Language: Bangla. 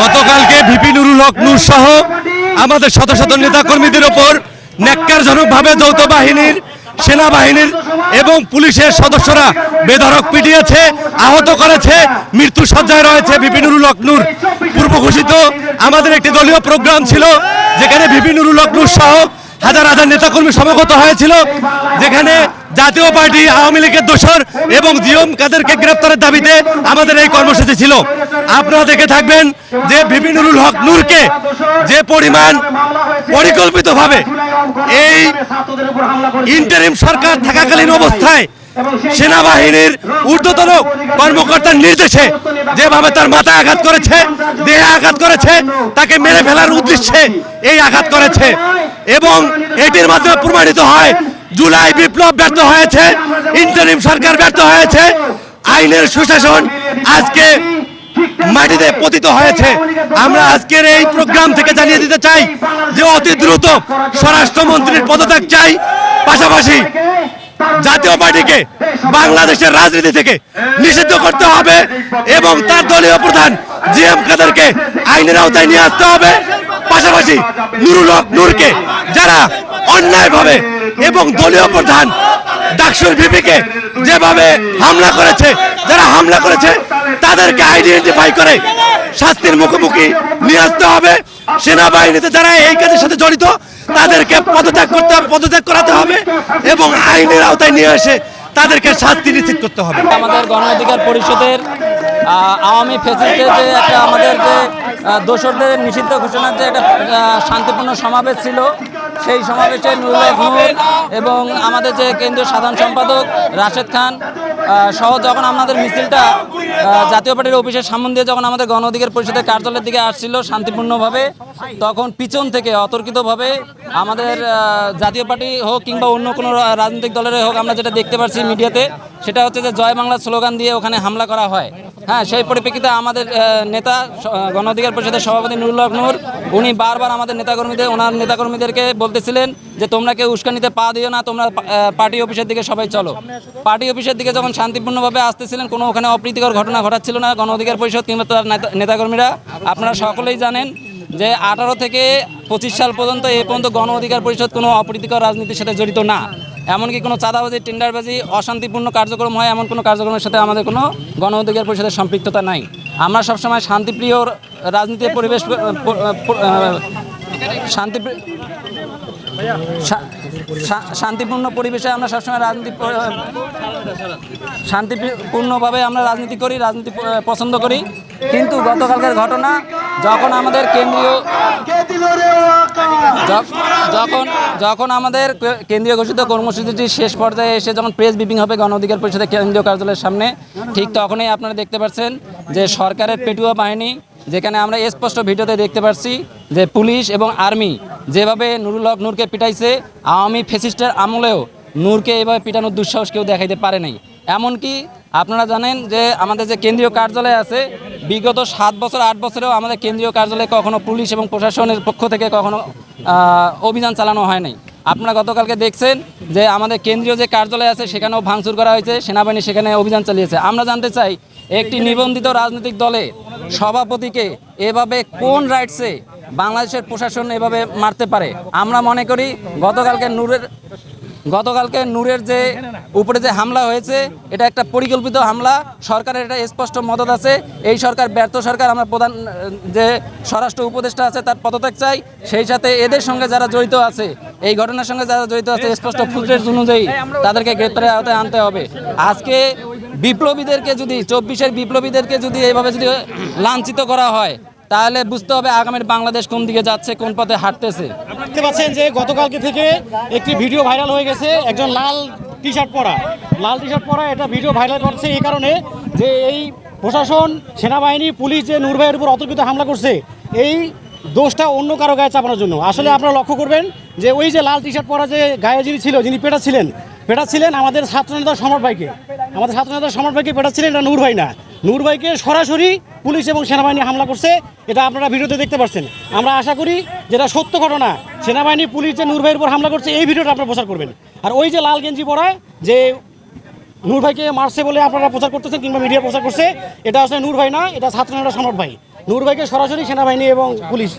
গতকালকে ভিপি নুরুল হক, নূর সহ আমাদের শত শত নেতা কর্মীদের ওপর ন্যাক্কারজনকভাবে যৌথ বাহিনীর সেনাবাহিনীর এবং পুলিশের সদস্যরা বেধড়ক পিটিয়েছে, আহত করেছে, মৃত্যু সজ্জায় রয়েছে ভিপি নুরুল হক, নূর। পূর্ব ঘোষিত আমাদের একটি দলীয় প্রোগ্রাম ছিল, যেখানে ভিপি নুরুল হক, নূর সহ হাজার হাজার নেতাকর্মী সমগত হয়েছিল, যেখানে জাতীয় পার্টি, আওয়ামী লীগের দোষর এবং জিওম কাদেরকে গ্রেপ্তারের দাবিতে আমাদের এই কর্মসূচি ছিল। আপনারা দেখে থাকবেন যে বিপিনুরুল হক নূরকে যে পরিমাণ পরিকল্পিতভাবে এই ইন্টারিম সরকার থাকাকালীন অবস্থায় সেনাবাহিনীর ঊর্ধ্বতন কর্মকর্তার নির্দেশে যেভাবে তার মাথায় আঘাত করেছে, দেহে আঘাত করেছে, তাকে মেরে ফেলার উদ্দেশ্যে এই আঘাত করেছে। এবং এটির মাধ্যমে প্রমাণিত হয় জুলাই বিপ্লব ব্যর্থ হয়েছে ইন্টারিম সরকার ব্যর্থ হয়েছে, আইনের সুশাসন আজকে মাটিতে পতিত হয়েছে। আমরা আজকের এই প্রোগ্রাম থেকে জানিয়ে দিতে চাই যে অতি দ্রুত স্বরাষ্ট্রমন্ত্রীর পদত্যাগ চাই। পাশাপাশি জাতীয় পার্টিকে বাংলাদেশের রাজনীতি থেকে নিষিদ্ধ করতে হবে এবং তার দলীয় প্রধান জি এম কাদেরকে আইনের আওতায় নিয়ে আসতে হবে। পাশাপাশি নুরুল হক নূরকে যারা অন্যায়ভাবে এবং দলীয় প্রধান ডাকসুর ভিপিকে যেভাবে হামলা করেছে যারা হামলা করেছে তাদেরকে আইডেন্টিফাই করে শাস্তির মুখোমুখি নিয়ে আসতে হবে। সেনাবাহিনীতে যারা এই কাজের সাথে জড়িত তাদেরকে পদত্যাগ করতে হবে পদত্যাগ করাতে হবে এবং আইনের আওতায় নিয়ে এসে তাদেরকে শাস্তি নিশ্চিত করতে হবে। আমাদের গণ অধিকার পরিষদের আওয়ামী ফেসিলিটির যে একটা আমাদের যে আহ, দোসরদের নিষিদ্ধ ঘোষণার যে একটা শান্তিপূর্ণ সমাবেশ ছিল সেই সমাবেশে নুরুল হক নূর এবং আমাদের যে কেন্দ্রীয় সাধারণ সম্পাদক রাশেদ খান সহ যখন আমাদের মিছিলটা জাতীয় পার্টির অফিসের সামনে দিয়ে যখন আমাদের গণ অধিকার পরিষদের কার্যালয়ের দিকে আসছিল শান্তিপূর্ণভাবে, তখন পিছন থেকে অতর্কিতভাবে আমাদের জাতীয় পার্টি হোক কিংবা অন্য কোনো রাজনৈতিক দলের হোক আমরা যেটা দেখতে পাচ্ছি মিডিয়াতে সেটা হচ্ছে যে জয় বাংলা স্লোগান দিয়ে ওখানে হামলা করা হয়। হ্যাঁ সেই পরিপ্রেক্ষিতে আমাদের নেতা গণ অধিকার পরিষদের সভাপতি নুরুল নূর, উনি বারবার আমাদের নেতাকর্মীদের, ওনার নেতাকর্মীদেরকে বলতেছিলেন যে, তোমরা কেউ উস্কানিতে পা দিও না, তোমরা পার্টি অফিসের দিকে সবাই চলো। পার্টি অফিসের দিকে যখন শান্তিপূর্ণভাবে আসতেছিলেন, কোনো ওখানে অপ্রীতিকর ঘটনা ঘটাচ্ছিল না গণ অধিকার পরিষদ কিংবা তার নেতাকর্মীরা। আপনারা সকলেই জানেন যে, আঠারো থেকে পঁচিশ সাল পর্যন্ত এ পর্যন্ত গণ অধিকার পরিষদ কোনো অপ্রীতিকর রাজনীতির সাথে জড়িত না। এমনকি কোনো চাঁদাবাজি, টেন্ডারবাজি, অশান্তিপূর্ণ কার্যক্রম হয় এমন কোনো কার্যক্রমের সাথে আমাদের কোনো গণ অধিকার পরিষদের সম্পৃক্ততা নাই। আমরা সবসময় শান্তিপ্রিয় রাজনীতির পরিবেশ শান্তি শান্তিপূর্ণ পরিবেশে আমরা সবসময় রাজনীতি শান্তিপূর্ণভাবে আমরা রাজনীতি করি, রাজনীতি পছন্দ করি। কিন্তু গতকালকের ঘটনা যখন আমাদের কেন্দ্রীয় যখন যখন আমাদের কেন্দ্রীয় ঘোষিত কর্মসূচিটি শেষ পর্যায়ে এসে যখন প্রেস ব্রিফিং হবে গণ অধিকার পরিষদের কেন্দ্রীয় কার্যালয়ের সামনে ঠিক তখনই আপনারা দেখতে পাচ্ছেন যে সরকারের পেটুয়া বাহিনী যেখানে আমরা স্পষ্ট ভিডিওতে দেখতে পাচ্ছি যে পুলিশ এবং আর্মি যেভাবে নুরুল হক নূরকে পিটাইছে আওয়ামী ফেসিস্টের আমলেও নূরকে এভাবে পিটানোর দুঃসাহস কেউ দেখাইতে পারে নাই। এমনকি আপনারা জানেন যে আমাদের যে কেন্দ্রীয় কার্যালয় আছে, বিগত সাত বছর, আট বছরেও আমাদের কেন্দ্রীয় কার্যালয়ে কখনো পুলিশ এবং প্রশাসনের পক্ষ থেকে কখনো অভিযান চালানো হয় নাই। আপনারা গতকালকে দেখছেন যে আমাদের কেন্দ্রীয় যে কার্যালয় আছে, সেখানেও ভাঙচুর করা হয়েছে, সেনাবাহিনী সেখানে অভিযান চালিয়েছে। আমরা জানতে চাই, একটি নিবন্ধিত রাজনৈতিক দলে সভাপতিকে এভাবে কোন রাইটসে বাংলাদেশের প্রশাসন এভাবে মারতে পারে? আমরা মনে করি, গতকালকে নূরের গতকালকে নূরের যে উপরে যে হামলা হয়েছে, এটা একটা পরিকল্পিত হামলা। সরকারের এটা স্পষ্ট মদত আছে। এই সরকার ব্যর্থ সরকার, আমরা প্রধান যে স্বরাষ্ট্র উপদেষ্টা আছে, তার পদত্যাগ চাই। সেই সাথে এদের সঙ্গে যারা জড়িত আছে, এই ঘটনার সঙ্গে যারা জড়িত আছে, স্পষ্ট ফুটেজ অনুযায়ী তাদেরকে গ্রেপ্তারের আওতায় আনতে হবে। আজকে বিপ্লবীদেরকে যদি, চব্বিশের বিপ্লবীদেরকে যদি এইভাবে যদি লাঞ্ছিত করা হয় তাহলে বুঝতে হবে আগামীর বাংলাদেশ কোন দিকে যাচ্ছে, কোন পথে হাঁটতেছে। দেখতে পাচ্ছেন যে গতকালকে থেকে একটি ভিডিও ভাইরাল হয়ে গেছে, একজন লাল টি শার্ট পরা। লাল টি শার্ট পরা এটা ভিডিও ভাইরাল করছে এই কারণে যে এই প্রশাসন, সেনাবাহিনী, পুলিশ যে নূর ভাইয়ের উপর অতর্কিত হামলা করছে, এই দোষটা অন্য কারও গায়ে চাপানোর জন্য। আসলে আপনারা লক্ষ্য করবেন যে ওই যে লাল টি শার্ট পরা যে গায়ে যিনি ছিল, যিনি পেটাচ্ছিলেন পেটাচ্ছিলেন আমাদের ছাত্রনেতা সমর ভাইকে। আমাদের ছাত্রনেতা সমর ভাইকে পেটাচ্ছিলেন এটা নূর ভাই না। নূর ভাইকে সরাসরি পুলিশ এবং সেনাবাহিনী হামলা করছে, এটা আপনারা ভিডিওতে দেখতে পাচ্ছেন আমরা আশা করি যেটা সত্য ঘটনা, সেনাবাহিনী, পুলিশ যে নূর ভাইয়ের উপর হামলা করছে, এই ভিডিওটা আপনারা প্রচার করবেন। আর ওই যে লাল গেঞ্জি পড়ায় যে নূর ভাইকে মারছে বলে আপনারা প্রচার করতেছেন কিংবা মিডিয়া প্রচার করছে, এটা আসলে নূর ভাই না, এটা ছাত্র নেতা ভাই। নূর ভাইকে সরাসরি সেনাবাহিনী এবং পুলিশ